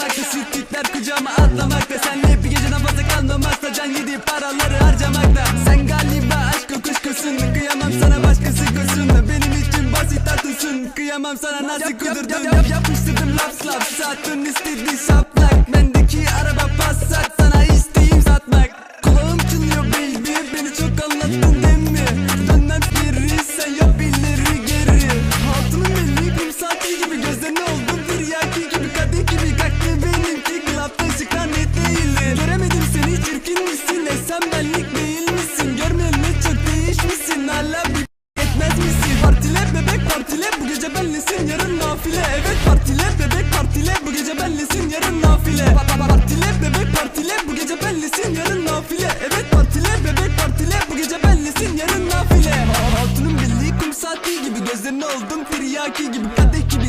basit tipler kucağıma atlamakta Senle bir geceden fazla kalmamakta Can yedi paraları harcamakta Sen galiba aşk kuşkusun Kıyamam sana başkası koşsun Benim için basit tatlısın Kıyamam sana nasıl kudurdun yap, yap, Yapıştırdım laf laf. Sattın istedi şaplak benlesin yarın nafile. Evet partile bebek partile. Bu gece benlesin yarın nafile. Pa- pa- pa- Partile bebek partile. Bu gece benlesin yarın nafile. Evet partile bebek partile. Bu gece benlesin yarın nafile. Ha- Hatunun bildiği kum saati gibi Gözlerine oldum tiryaki gibi. Kadeh gibi